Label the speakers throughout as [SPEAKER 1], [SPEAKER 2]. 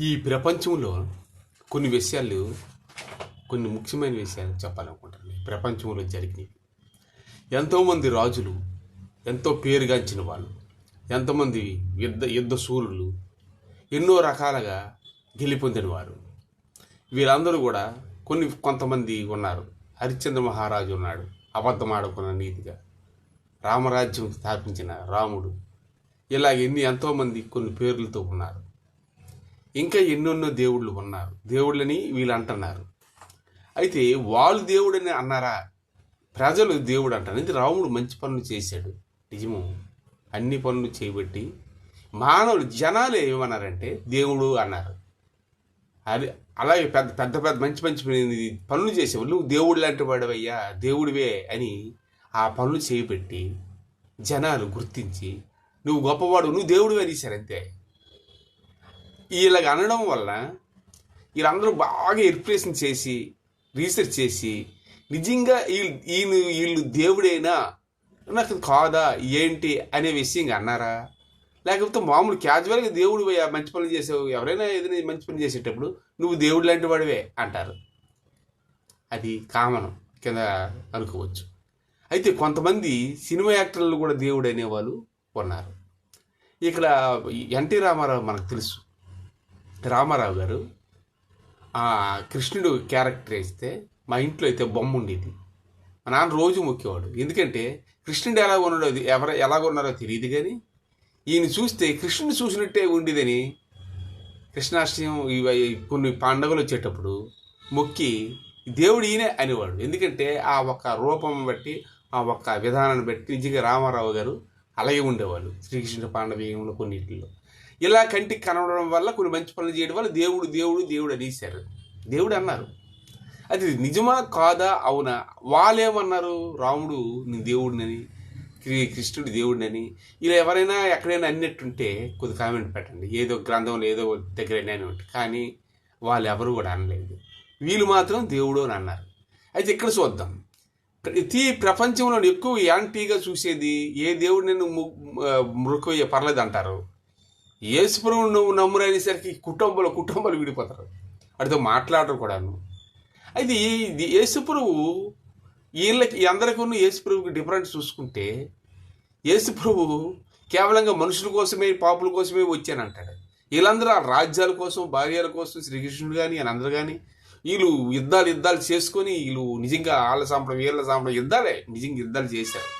[SPEAKER 1] ఈ ప్రపంచంలో కొన్ని విషయాలు కొన్ని ముఖ్యమైన విషయాలు చెప్పాలనుకుంటున్నాను. ప్రపంచంలో జరిగినవి. ఎంతోమంది రాజులు ఎంతో పేరుగాంచిన వాళ్ళు ఎంతోమంది యుద్ధ యుద్ధ సూరులు ఎన్నో రకాలుగా గెలిపొందిన వారు. వీరందరూ కూడా కొన్ని కొంతమంది ఉన్నారు. హరిశ్చంద్ర మహారాజు ఉన్నాడు అబద్ధం ఆడుకున్న నీతిగా. రామరాజ్యం స్థాపించిన రాముడు. ఇలా ఎన్ని ఎంతోమంది కొన్ని పేర్లతో ఉన్నారు. ఇంకా ఎన్నెన్నో దేవుళ్ళు ఉన్నారు. దేవుళ్ళని వీళ్ళు అంటున్నారు అయితే వాళ్ళు దేవుడని అన్నారా? ప్రజలు దేవుడు అంటారు. ఇది రాముడు మంచి పనులు చేశాడు. నిజము. అన్ని పనులు చేయబట్టి మానవులు జనాలు ఏమన్నారంటే దేవుడు అన్నారు. అది అలాగే పెద్ద పెద్ద పెద్ద మంచి మంచి పనులు చేసేవాళ్ళు నువ్వు దేవుడు లాంటి వాడవయ్యా దేవుడివే అని ఆ పనులు చేయబెట్టి జనాలు గుర్తించి నువ్వు గొప్పవాడు నువ్వు దేవుడు అనేసారు అంతే. ఇలాగ అనడం వల్ల వీళ్ళందరూ బాగా ఎరిప్రేషన్ చేసి రీసెర్చ్ చేసి నిజంగా వీళ్ళు వీళ్ళు వీళ్ళు నాకు కాదా? ఏంటి? అనే విషయం అన్నారా? లేకపోతే మామూలు క్యాజువల్గా దేవుడు మంచి పనులు చేసావు ఎవరైనా ఏదైనా మంచి పని చేసేటప్పుడు నువ్వు దేవుడు లాంటి వాడివే అంటారు. అది కామనం కింద అనుకోవచ్చు. అయితే కొంతమంది సినిమా యాక్టర్లు కూడా దేవుడు అనేవాళ్ళు ఉన్నారు. ఇక్కడ ఎన్టీ రామారావు మనకు తెలుసు. రామారావు గారు ఆ కృష్ణుడు క్యారెక్టర్ వేస్తే మా ఇంట్లో అయితే బొమ్మ ఉండేది. మా నాన్న రోజు మొక్కేవాడు. ఎందుకంటే కృష్ణుడు ఎలా ఉన్నాడో ఎవరు ఎలాగ ఉన్నారో తెలియదు కానీ ఈయన చూస్తే కృష్ణుడు చూసినట్టే ఉండేదని కృష్ణాష్టమి ఇవి కొన్ని పండుగలు వచ్చేటప్పుడు మొక్కి దేవుడు ఈయనే అనేవాడు. ఎందుకంటే ఆ ఒక్క రూపం బట్టి ఆ ఒక్క విధానాన్ని బట్టి నిజంగా రామారావు గారు అలాగే ఉండేవాళ్ళు. శ్రీకృష్ణ పాండవీయంలో కొన్నిటిలో. ఇలా కంటికి కనబడడం వల్ల కొన్ని మంచి పనులు చేయడం వల్ల దేవుడు దేవుడు దేవుడు అనేసారు దేవుడు అన్నారు. అది నిజమా కాదా? అవునా? వాళ్ళేమన్నారు? రాముడు నీ దేవుడినని కృష్ణుడు దేవుడినని. ఇలా ఎవరైనా ఎక్కడైనా అన్నట్టుంటే కొద్ది కామెంట్ పెట్టండి. ఏదో గ్రంథంలో ఏదో దగ్గర అనివ్వండి కానీ వాళ్ళు ఎవరు కూడా అనలేదు. వీళ్ళు మాత్రం దేవుడు అని అన్నారు. అయితే ఇక్కడ చూద్దాం. ప్రతి ప్రపంచంలో ఎక్కువ యాంటీగా చూసేది ఏ దేవుడు నేను మృకయ్య పర్లేదు అంటారు యేసుప్రభు నువ్వు నమ్మురనేసరికి కుటుంబంలో కుటుంబాలు కుటుంబాలు విడిపోతారు. వాటితో మాట్లాడరు కూడాను. అయితే ఇది యేసుప్రభు వీళ్ళకి అందరికీ యేసుప్రభుకి డిఫరెన్స్ చూసుకుంటే యేసుప్రభు కేవలంగా మనుషుల కోసమే పాపుల కోసమే వచ్చానంటాడు. వీళ్ళందరూ ఆ రాజ్యాల కోసం భార్యల కోసం శ్రీకృష్ణుడు కానీ అందరు కానీ వీళ్ళు యుద్ధాలు యుద్ధాలు చేసుకొని వీళ్ళు నిజంగా వాళ్ళ సాంప్రదాయం వీళ్ళ సాంప్రదాయం యుద్ధాలే నిజంగా యుద్ధాలు చేశారు.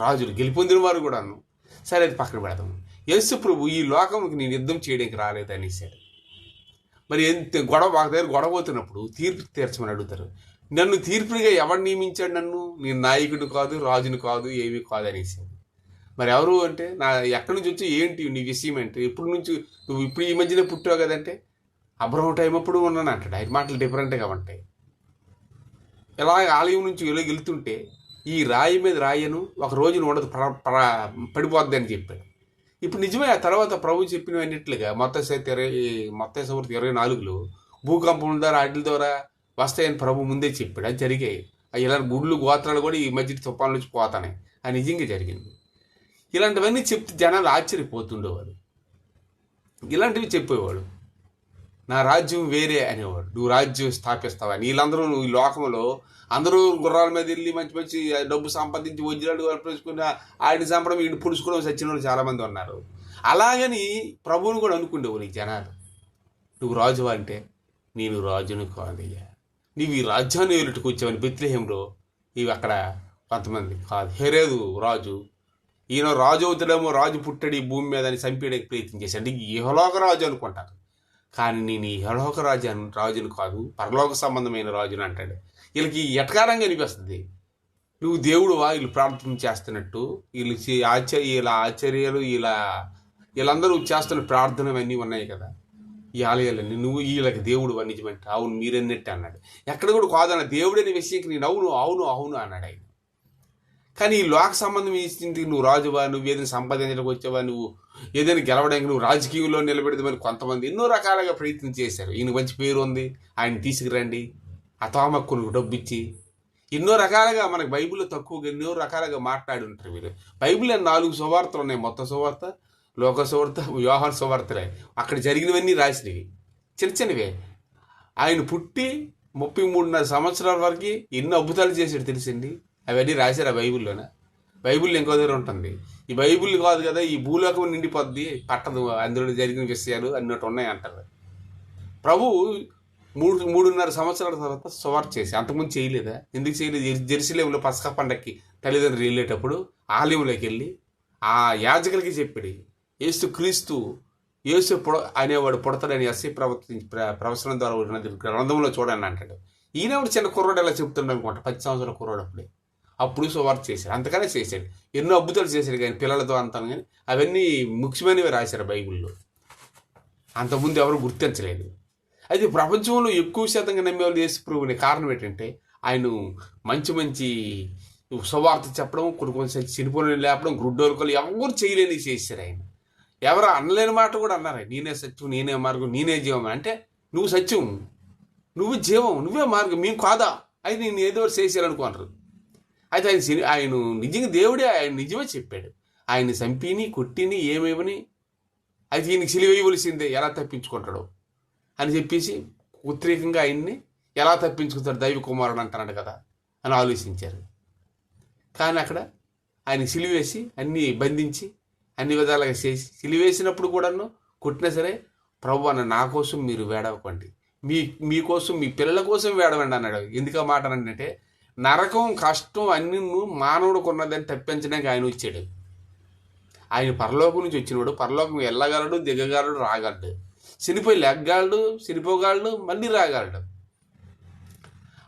[SPEAKER 1] రాజులు గెలిపొందిన వారు కూడాను. సరే అది పక్కన పెడదాము యేసు ప్రభు ఈ లోకంకి నేను యుద్ధం చేయడానికి రాలేదు అనేసాడు. మరి ఎంత గొడవ వాళ్ళ దగ్గర గొడవ పోతున్నప్పుడు తీర్పు తీర్చమని అడుగుతారు. నన్ను తీర్పుగా ఎవరు నియమించాడు నన్ను? నేను నాయకుడు కాదు రాజును కాదు ఏమీ కాదు అనేసాడు. మరి ఎవరు అంటే నా ఎక్కడి నుంచి వచ్చి ఏంటి నీ విషయం అంటే ఇప్పుడు నుంచి నువ్వు ఇప్పుడు ఈ మధ్యనే పుట్టావు కదంటే? అబ్రహం టైం అప్పుడు ఉన్నాను అంటాడు. ఆయన మాటలు డిఫరెంట్గా ఉంటాయి. ఇలా ఆలయం నుంచి ఇలా వెళ్తుంటే ఈ రాయి మీద రాయను ఒక రోజున ఉండదు ప్ర- పడిపోద్ది అని చెప్పాడు. ఇప్పుడు నిజమే ఆ తర్వాత ప్రభు చెప్పినవన్నిట్లుగా మొత్తం సైతే ఇరవై మొత్తం సమృద్ధి ఇరవై నాలుగులో భూకంపం ద్వారా వాటి ద్వారా వస్తాయని ప్రభు ముందే చెప్పాడు. అది జరిగాయి ఇలాంటి ఇలా గుడ్లు గోత్రాలు కూడా ఈ మధ్య తుఫాన్ నుంచి పోతాయి అది నిజంగా జరిగింది. ఇలాంటివన్నీ చెప్తే జనాలు ఆశ్చర్యపోతుండేవారు. ఇలాంటివి చెప్పేవాడు నా రాజ్యం వేరే అనేవాడు. నువ్వు రాజ్యం స్థాపిస్తావా? వీళ్ళందరూ నువ్వు ఈ లోకంలో అందరూ గుర్రాల మీద వెళ్ళి మంచి మంచి డబ్బు సంపాదించి వజ్రాడు అర్పించుకుని ఆయన సంపడం వీడిని పుడుచుకోవడం సచ్చిన వాళ్ళు చాలామంది ఉన్నారు. అలాగని ప్రభువుని కూడా అనుకుండేవు నీ జనాలు. నువ్వు రాజు అంటే? నేను రాజును కాదయ్యా. నీవు ఈ రాజ్యాన్ని ఏలుటకు వచ్చావని బెత్లహేంలో ఇవి అక్కడ కొంతమంది కాదు. హెరేదు రాజు ఈయన రాజు అవుతాడేమో రాజు పుట్టడి భూమి మీద అని చంపేయడానికి ప్రయత్నం చేశాడు. ఇహలోక రాజు అనుకుంటారు కానీ నేను ఈ ఇహలోక రాజు రాజును కాదు పరలోక సంబంధమైన రాజును అంటాడు. వీళ్ళకి ఎటకారంగా అనిపిస్తుంది? నువ్వు దేవుడువా? వీళ్ళు ప్రార్థన చేస్తున్నట్టు వీళ్ళు చే- ఆశ్చర్య వీళ్ళ ఆశ్చర్యాలు వీళ్ళ వీళ్ళందరూ చేస్తున్న ప్రార్థన అన్నీ ఉన్నాయి కదా. ఈ ఆలయాలన్నీ నువ్వు వీళ్ళకి దేవుడు నిజమంటే అవును మీరన్నట్టు అన్నాడు. ఎక్కడ కూడా కాదన్న దేవుడు అనే విషయంకి నేను అవును అవును అవును అన్నాడు ఆయన. కానీ ఈ లోక సంబంధం ఇచ్చింది నువ్వు రాజువా నువ్వు ఏదైనా సంపాదించడానికి వచ్చావా నువ్వు ఏదైనా గెలవడానికి నువ్వు రాజకీయంలో నిలబెడదామని కొంతమంది ఎన్నో రకాలుగా ప్రయత్నం చేశారు. ఈయన మంచి పేరు ఉంది ఆయన తీసుకురండి ఆ డబ్బు ఇచ్చి ఎన్నో రకాలుగా మనకు బైబిల్లో తక్కువగా ఎన్నో రకాలుగా మాట్లాడి ఉంటారు వీళ్ళు. బైబిల్ నాలుగు సువార్తలు ఉన్నాయి. మొత్తం సువార్త లోక సువార్త వ్యవహార సువార్తలే అక్కడ జరిగినవన్నీ రాసినవి. చిన్న చిన్నవే. ఆయన పుట్టి ముప్పై మూడున్నర సంవత్సరాల వరకు ఎన్నో అద్భుతాలు చేశాడు తెలిసింది అవన్నీ రాశారు ఆ బైబిల్లోన? బైబిల్ ఇంకో దగ్గర ఉంటుంది. ఈ బైబిల్ కాదు కదా ఈ భూలోకం నిండిపోద్ది పట్టదు అందులో జరిగిన విషయాలు అన్నట్టు ఉన్నాయి అంటారు. ప్రభు మూడు మూడున్నర సంవత్సరాల తర్వాత సువార్ చేసి అంతకుముందు చేయలేదా? ఎందుకు చేయలేదు? జెర్సీలేములో జెరూసలేంలో పసకా పండక్కి తల్లిదండ్రులు వెళ్ళేటప్పుడు ఆలయంలోకి వెళ్ళి ఆ యాజకులకి చెప్పాడు ఏసు క్రీస్తు యేసు పుడ అనేవాడు పుడతాడని ఎస్సీ ప్రవర్తి ప్ర- ప్రవచనం ద్వారా ఉన్నది గ్రంథంలో చూడండి అంటాడు. ఈయన చిన్న కుర్రాడు ఎలా చెప్తుండ అనుకుంటా పది సంవత్సరాల కుర్రాడు అప్పుడే. అప్పుడు సువార్త చేశాడు. అంతకనే చేశాడు. ఎన్నో అద్భుతాలు చేశాడు కానీ పిల్లలతో అంతాను కానీ అవన్నీ ముఖ్యమైనవి రాశారు బైబిల్లో. అంతకుముందు ఎవరు గుర్తించలేదు. అయితే ప్రపంచంలో ఎక్కువ శాతంగా నమ్మేవాళ్ళు యేసు ప్రభుని కారణం ఏంటంటే ఆయన మంచి మంచి సువార్త చెప్పడం కొన్ని కొన్ని చనిపోయిన లేపడం గుడ్డోరుకోలు ఎవరు చేయలేని చేశారు ఆయన. ఎవరు అనలేని మాట కూడా అన్నారు నేనే సత్యం నేనే మార్గం నేనే జీవం అంటే నువ్వు సత్యం. నువ్వు జీవం నువ్వే మార్గం. మేము కాదా? అయితే నేను ఏదో ఒకటి అయితే ఆయన సిని- ఆయన నిజంగా దేవుడే ఆయన నిజమే చెప్పాడు. ఆయన చంపిని కొట్టిని ఏమేమని అయితే ఈయనకి సిలివేయవలసిందే ఎలా తప్పించుకుంటాడు అని చెప్పేసి ఉద్రేకంగా ఆయన్ని ఎలా తప్పించుకుంటాడు దైవ కుమారుడు అంటున్నాడు కదా అని ఆలోచించారు. కానీ అక్కడ ఆయన సిలివేసి అన్నీ బంధించి అన్ని విధాలుగా చేసి సిలివేసినప్పుడు కూడాను కొట్టినా సరే ప్రభు అన్న నా కోసం మీరు వేడవకండి. మీ మీకోసం మీ పిల్లల కోసం వేడవండి అన్నాడు. ఎందుకు ఆ మాట అంటే నరకం కష్టం అన్ని మానవుడికి ఉన్నదని తప్పించడానికి ఆయన వచ్చాడు. ఆయన పరలోకం నుంచి వచ్చినవాడు. పరలోకం వెళ్ళగలడు దిగగలడు రాగలడు. చనిపోయి లెగ్గలడు చనిపోగలడు మళ్ళీ రాగలడు.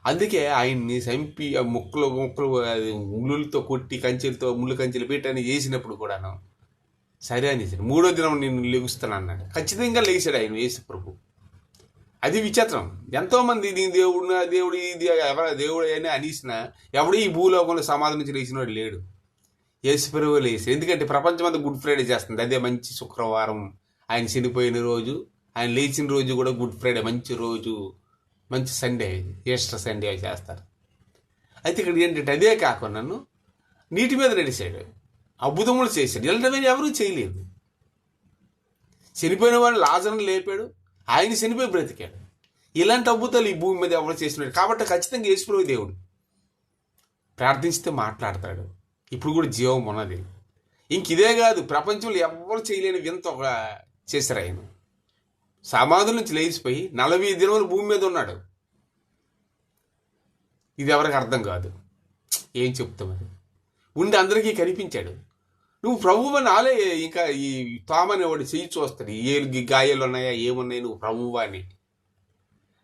[SPEAKER 1] అందుకే ఆయన్ని చంపి ఆ ముక్కలు ముక్కలు ముళ్ళులతో కొట్టి కంచెలతో ముళ్ళు కంచెలు పెట్టని చేసినప్పుడు కూడాను సరే అని మూడో దినం నేను లెగుస్తాను అన్నాడు ఖచ్చితంగా లేచాడు ఆయన యేసు ప్రభు. అది విచిత్రం. ఎంతోమంది దీని దేవుడు నా దేవుడు ఇది ఎవర దేవుడు అని అనేసిన ఎవడు ఈ భూలోకంలో సమాధి నుంచి లేచినవాడు లేడు. యేసు ప్రభు లేచి ఎందుకంటే ప్రపంచం అంతా గుడ్ ఫ్రైడే చేస్తుంది. అదే మంచి శుక్రవారం. ఆయన చనిపోయిన రోజు ఆయన లేచిన రోజు కూడా గుడ్ ఫ్రైడే మంచి రోజు మంచి సండే ఈస్టర్ సండే చేస్తారు. అయితే ఇక్కడ ఏంటంటే అదే కాకుండా నన్ను నీటి మీద నడిచాడు. అద్భుతములు చేశాడు. వెళ్ళడమే ఎవరూ చేయలేదు. చనిపోయిన వాడిని లాజర్ని లేపాడు. ఆయన చనిపోయి బ్రతికాడు. ఇలాంటి అద్భుతాలు ఈ భూమి మీద ఎవరు చేసినాడు కాబట్టి ఖచ్చితంగా యేసుప్రభు దేవుడు ప్రార్థించితే మాట్లాడతాడు. ఇప్పుడు కూడా జీవం ఉన్నది. ఇంక ఇదే కాదు ప్రపంచంలో ఎవ్వరు చేయలేని వింత ఒక చేశారు ఆయన. సమాధుల నుంచి లేచిపోయి నలభై దినములు భూమి మీద ఉన్నాడు. ఇది ఎవరికి అర్థం కాదు. ఏం చెప్తాం అది? ఉండి అందరికీ కనిపించాడు. నువ్వు ప్రభువు అని ఇంకా ఈ తామని వాడు చేయించు చూస్తాడు. ఏ గాయాలు ఉన్నాయా ఏమున్నాయి నువ్వు ప్రభువు అని.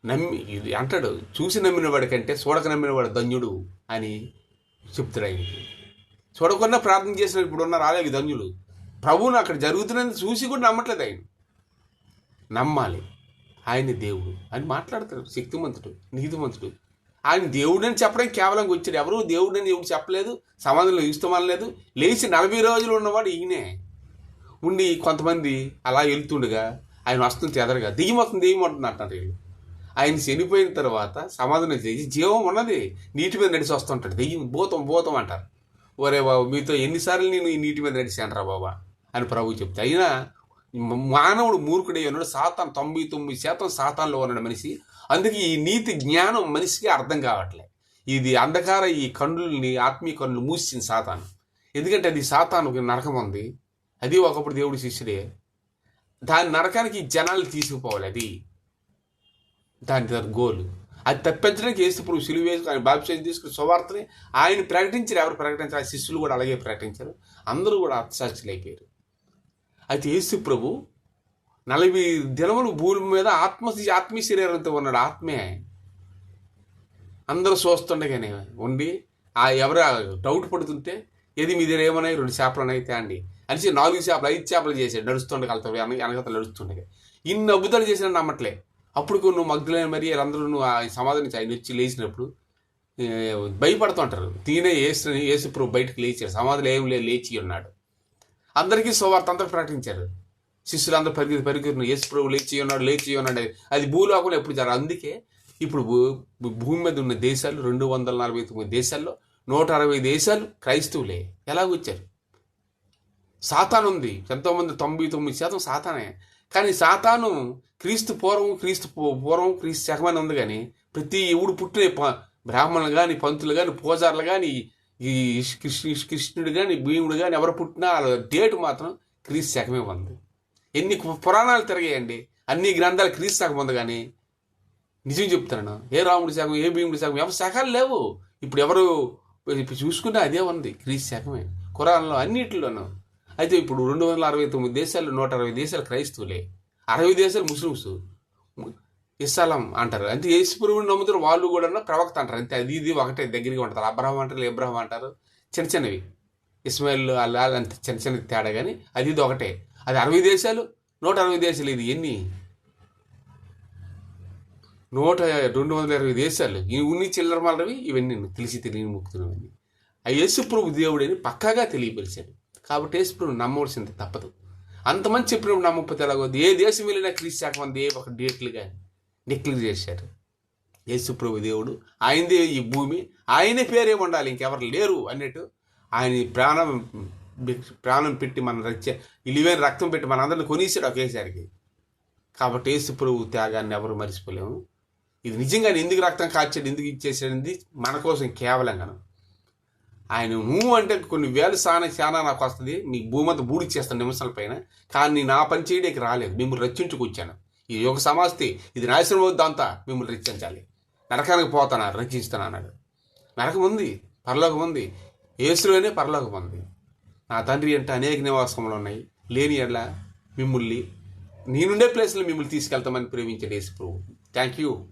[SPEAKER 1] నమ్మి ఇది అంటాడు చూసి నమ్మిన వాడికంటే చూడక నమ్మిన వాడు ధన్యుడు అని చెప్తాడు ఆయనకి చూడకుండా ప్రార్థన చేసిన ఇప్పుడు ఉన్న రాలేదు ధన్యుడు. ప్రభువును అక్కడ జరుగుతున్నది చూసి కూడా నమ్మట్లేదు ఆయన. నమ్మాలి. ఆయన దేవుడు అని మాట్లాడతాడు శక్తిమంతుడు నీతిమంతుడు. ఆయన దేవుడు అని కేవలం వచ్చాడు. ఎవరు దేవుడు ఎవరు చెప్పలేదు సమాధంలో లేదు లేచి నలభై రోజులు ఉన్నవాడు ఈయనే. ఉండి కొంతమంది అలా వెళ్తుండగా ఆయన వస్తుంది ఎదరగా దెయ్యం వస్తుంది దెయ్యం ఉంటుంది అంటారు వీళ్ళు. ఆయన చనిపోయిన తర్వాత సమాధానం చేసి జీవం ఉన్నది నీటి మీద నడిచి వస్తుంటాడు. దెయ్యం భూతం భూతం అంటారు. ఒరే బాబు మీతో ఎన్నిసార్లు నేను ఈ నీటి మీద నడిచాను రా బాబా అని ప్రభు చెప్తే. అయినా మానవుడు మూర్ఖుడై ఉన్నాడు. సాతాన్ తొంభై తొమ్మిది శాతం సాతాన్లో ఉన్నాడు మనిషి. అందుకే ఈ నీతి జ్ఞానం మనిషికి అర్థం కావట్లే. ఇది అంధకార ఈ కన్నుల్ని ఆత్మీయ కన్నులు మూసింది సాతాను. ఎందుకంటే అది సాతానుకి నరకం ఉంది. అది ఒకప్పుడు దేవుడి శిష్యుడే. దాని నరకానికి జనాలు తీసుకుపోవాలి అది. దాని దాని గోలు. అది తప్పించడానికి ఏసు ప్రభు సిలువ వేసి ఆయన బాప్సేజ్ తీసుకుని సువార్తని ఆయన ప్రకటించారు. ఎవరు ప్రకటించారు? ఆ శిష్యులు కూడా అలాగే ప్రకటించారు. అందరూ కూడా అర్థశాస్త్రులు అయిపోయారు అయితే యేసు ప్రభు నలభై దినములు భూమి మీద ఆత్మ ఆత్మీయ శరీరంతో ఉన్నాడు ఆత్మే. అందరూ చూస్తుండగానే ఉండి ఆ ఎవరు డౌట్ పడుతుంటే ఏది మీ దగ్గర ఏమన్నాయి రెండు చేపలు అయితే అండి. అనేసి నాలుగు చేపలు ఐదు చేపలు చేసాడు నడుస్తుండగా వెళ్తావు అనగత నడుస్తుండగా. ఇన్ని అద్భుతాలు చేసిన నమ్మట్లే. అప్పుడు నువ్వు మగ్ధులైన మరి అందరూ నువ్వు ఆ సమాధానం ఆయన వచ్చి లేచినప్పుడు భయపడుతుంటారు తీనే ఏసు ఏసు ప్రభు బయటకు లేచాడు. సమాధులు ఏం లేదు లేచి ఉన్నాడు. అందరికీ సువార్త అందరూ ప్రకటించారు. శిష్యులందరూ పరిగి పరిగెత్తి పరిగెత్తున్నారు యేసు ప్రభు లేచి ఉన్నాడు లేచి ఉన్నాడు. అది భూలోకంలో ఎప్పుడు జరగదు. అందుకే ఇప్పుడు భూ- భూమి మీద ఉన్న దేశాలు రెండు వందల నలభై తొమ్మిది దేశాల్లో నూట అరవై దేశాలు క్రైస్తవులే. ఎలాగొచ్చారు సాతాను ఉంది. ఎంతోమంది తొంభై తొమ్మిది శాతం సాతానే. కానీ సాతాను క్రీస్తు పూర్వం క్రీస్తు పూర్వం క్రీస్తు శకమని ఉంది కానీ ప్రతి ఎవడు పుట్టిన ప- బ్రాహ్మణులు కానీ పంతులు కానీ పూజారులు కానీ ఈ కృష్ణ కృష్ణుడు కానీ భీముడు కానీ ఎవరు పుట్టినా వాళ్ళ డేట్ మాత్రం క్రీస్తు శకమే ఉంది. ఎన్ని పురాణాలు తిరగాయండి. అన్ని గ్రంథాలు క్రీస్తు శకం ఉంది కానీ నిజం చెప్తున్నాను. ఏ రాముడి శాఖం ఏ భీముడి శాఖం ఎవరి శాఖలు లేవు. ఇప్పుడు ఎవరు ఇప్పుడు చూసుకున్నా అదే ఉంది. క్రీస్తు శాఖమే. కురాన్లో అన్నిటిలోనూ. అయితే ఇప్పుడు రెండు వందల అరవై తొమ్మిది దేశాలు నూట అరవై దేశాలు క్రైస్తవులే. అరవై దేశాలు ముస్లిమ్స్. ఇస్లాం అంటారు. అంటే యేసుప్రభుని నమ్ముతారు వాళ్ళు కూడా ప్రవక్త అంటారు. అంతే అది ఇది ఒకటే దగ్గరికి ఉంటారు అబ్రహం అంటారు ఇబ్రహం అంటారు. చిన్న చిన్నవి. ఇస్మాయిల్ అలా అంత చిన్న చిన్న తేడా కానీ అది ఇది ఒకటే. అది అరవై దేశాలు? నూట అరవై దేశాలు ఇది ఎన్ని? నూట రెండు వందల ఇరవై దేశాలు. ఈ ఉన్ని చిల్లర మాలవి ఇవన్నీ తెలిసి తెలియని ముక్తున్నవన్నీ ఆ యేసుప్రభు దేవుడని పక్కాగా తెలియపరిచాడు. కాబట్టి యేసుప్రభు నమ్మవలసింది తప్పదు. అంతమంది చెప్పినప్పుడు నమ్మకపోతే ఎలాగోది ఏ దేశం వెళ్ళినా క్రీస్తు శాఖమంది ఏ ఒక డేట్లు కానీ డిక్లేర్ చేశారు యేసుప్రభు దేవుడు ఆయనదే ఈ భూమి. ఆయనే పేరే ఉండాలి? ఇంకెవరు లేరు అన్నట్టు ఆయన ఈ ప్రాణం ప్రాణం పెట్టి మన రచ్చ ఇలివైన రక్తం పెట్టి మన అందరిని కొనిసాడు ఒకేసారికి. కాబట్టి యేసుప్రభు త్యాగాన్ని ఎవరు మర్చిపోలేము. ఇది నిజంగా ఎందుకు రక్తం కాచాడు ఎందుకు ఇచ్చేసాడింది మన కోసం కేవలం కను ఆయన నువ్వు అంటే కొన్ని వేలు సాన చాలా నాకు వస్తుంది మీ భూమంత అంతా బూడిచ్చేస్తాను నిమిషాల పైన కానీ నా పని చేయడానికి రాలేదు మిమ్మల్ని రచించుకొచ్చాను ఈ యొక్క సమాస్తి ఇది నాశనం అవుద్దంతా మిమ్మల్ని రచించాలి నరకానికి పోతాను రచించుతాను అన్నాడు. నరకం ఉంది పరలోకం ఉంది ఏసులోనే పరలోకం ఉంది. నా తండ్రి అంటే అనేక నివాసములు ఉన్నాయి. లేని ఎడ్ల మిమ్మల్ని నేనుండే ప్లేస్లో మిమ్మల్ని తీసుకెళ్తామని ప్రేమించండి యేసు ప్రభు. Thank you